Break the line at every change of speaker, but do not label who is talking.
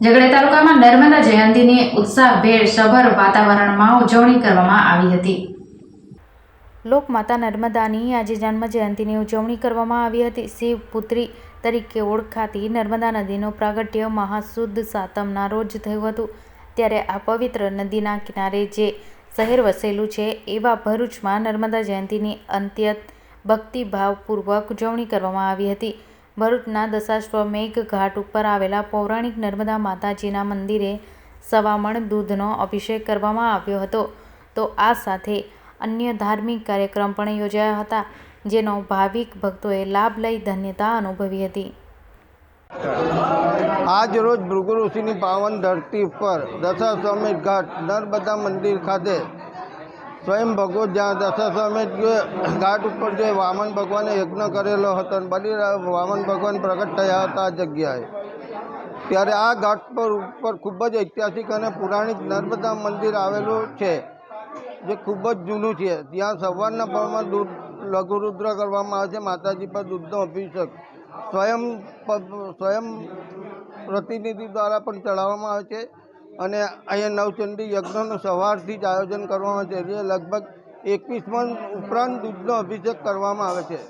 ઝઘડા તાલુકામાં નર્મદા જયંતીની ઉત્સાહભેર સભર વાતાવરણમાં ઉજવણી કરવામાં આવી હતી. લોકમાતા નર્મદાની આજે જન્મ જયંતિની ઉજવણી કરવામાં આવી હતી. શિવપુત્રી તરીકે ઓળખાતી નર્મદા નદીનું પ્રાગટ્ય મહાસુદ સાતમના રોજ થયું હતું. ત્યારે આ પવિત્ર નદીના કિનારે જે શહેર વસેલું છે, એવા ભરૂચમાં નર્મદા જયંતિની અંત્યત ભક્તિભાવપૂર્વક ઉજવણી કરવામાં આવી હતી. ભરૂચના દશાશ્વમેઘ ઘાટ ઉપર આવેલા પૌરાણિક નર્મદા માતાજીના મંદિરે સવામણ દૂધનો અભિષેક કરવામાં આવ્યો હતો. તો આ સાથે અન્ય ધાર્મિક કાર્યક્રમ પણ યોજાયા હતા, જેનો ભાવિક ભક્તોએ લાભ લઈ ધન્યતા અનુભવી હતી.
આજ રોજ ભૃગુ ઋષિની પાવન ધરતી પર દશાશ્વમેધ ઘાટ નર્મદા મંદિર ખાતે સ્વયં ભગવત જ્યાં દશાશ્વમેધ ઘાટ ઉપર જે વામન ભગવાને યજ્ઞ કરેલો હતો અને બલી વામન ભગવાન પ્રગટ થયા હતા આ જગ્યાએ. ત્યારે આ ઘાટ પર ઉપર ખૂબ જ ઐતિહાસિક અને પુરાણિક નર્મદા મંદિર આવેલું છે, જે ખૂબ જ જૂનું છે. ત્યાં સવારના પરમાં દૂધ લઘુરુદ્ર કરવામાં આવે છે. માતાજી પર દૂધનો અભિષેક સ્વયં સ્વયં પ્રતિનિધિ દ્વારા પણ ચડાવવામાં આવે છે. અને અહીંયા નવચંડી યજ્ઞનું સવારથી જ આયોજન કરવામાં આવે છે, જે લગભગ એકવીસ મણ ઉપરાંત દૂધનો અભિષેક કરવામાં આવે છે.